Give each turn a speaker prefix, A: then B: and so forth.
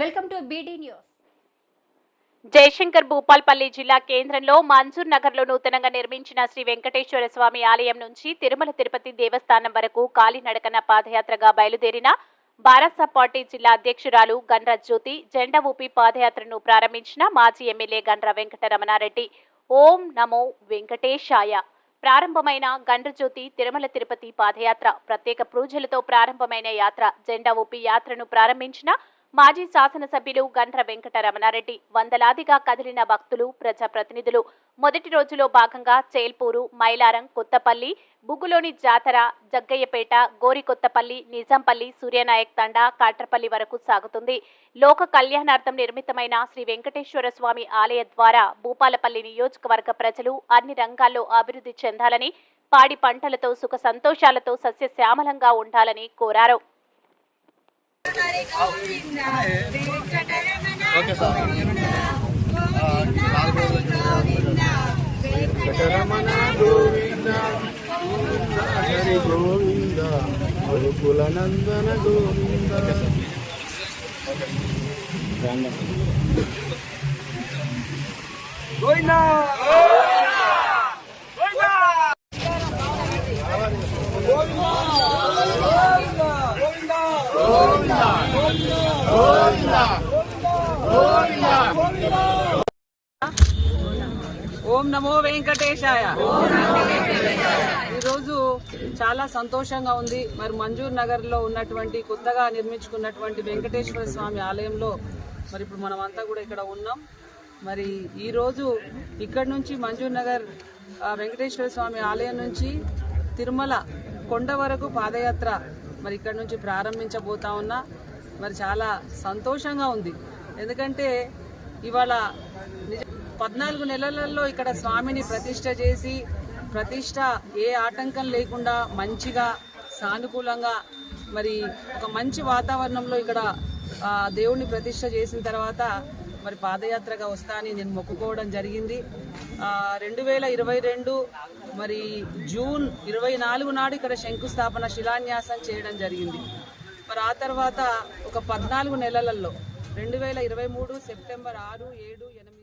A: Welcome to BD news
B: Jayashankar Bhupalpally జిల్లా కేంద్రంలో మంజూర్ నగర్లో నూతనంగా నిర్మించిన శ్రీ వెంకటేశ్వర స్వామి ఆలయం నుంచి తిరుమల తిరుపతి దేవస్థానం వరకు కాలినడకన పాదయాత్రగా బయలుదేరిన బారాసా పార్టీ జిల్లా అధ్యక్షురాలు గండ్ర జ్యోతి జెండా ఊపి పాదయాత్రను ప్రారంభించిన మాజీ ఎమ్మెల్యే గండ్ర వెంకటరమణారెడ్డి. ఓం నమో వెంకటేశాయ. ప్రారంభమైన గండ్రజ్యోతి తిరుమల తిరుపతి పాదయాత్ర ప్రత్యేక పూజలతో ప్రారంభమైన యాత్ర జెండా ఊపి యాత్రను ప్రారంభించిన మాజీ శాసనసభ్యులు గండ్ర వెంకటరమణారెడ్డి వందలాదిగా కదిలిన భక్తులు ప్రజాప్రతినిధులు. మొదటి రోజులో భాగంగా చేల్పూరు మైలారం కొత్తపల్లి బుగ్గులోని జాతర జగ్గయ్యపేట గోరికొత్తపల్లి నిజాంపల్లి సూర్యనాయక్ తండా కాట్రపల్లి వరకు సాగుతుంది. లోక కళ్యాణార్థం నిర్మితమైన శ్రీ వెంకటేశ్వర స్వామి ఆలయ ద్వారా భూపాలపల్లి నియోజకవర్గ ప్రజలు అన్ని రంగాల్లో అభివృద్ధి చెందాలని పాడి పంటలతో సుఖ సంతోషాలతో సస్యశ్యామలంగా ఉండాలని కోరారు.
C: వెంకటరమణ గోవింద గోవింద హరి గోవింద నందన గోవింద!
D: ఓం నమో వెంకటేశాయ. ఈరోజు చాలా సంతోషంగా ఉంది. మరి మంజూర్ నగర్లో ఉన్నటువంటి కొత్తగా నిర్మించుకున్నటువంటి వెంకటేశ్వర స్వామి ఆలయంలో మరి ఇప్పుడు మనం అంతా కూడా ఇక్కడ ఉన్నాం. మరి ఈరోజు ఇక్కడ నుంచి మంజూర్ నగర్ ఆ, వెంకటేశ్వర స్వామి ఆలయం నుంచి తిరుమల కొండ వరకు పాదయాత్ర మరి ఇక్కడ నుంచి ప్రారంభించబోతా ఉన్నా మరి చాలా సంతోషంగా ఉంది. ఎందుకంటే ఇవాళ పద్నాలుగు నెలలలో ఇక్కడ స్వామిని ప్రతిష్ట చేసి ప్రతిష్ట ఏ ఆటంకం లేకుండా మంచిగా సానుకూలంగా మరి ఒక మంచి వాతావరణంలో ఇక్కడ దేవుణ్ణి ప్రతిష్ట చేసిన తర్వాత మరి పాదయాత్రగా వస్తా అని నేను మొక్కుకోవడం జరిగింది. రెండు వేల ఇరవై రెండు మరి జూన్ ఇరవై నాలుగు నాడు ఇక్కడ శంకుస్థాపన శిలాన్యాసం చేయడం జరిగింది. మరి ఆ తర్వాత ఒక పద్నాలుగు నెలలలో రెండు వేల ఇరవై మూడు సెప్టెంబర్ ఆరు ఏడు ఎనిమిది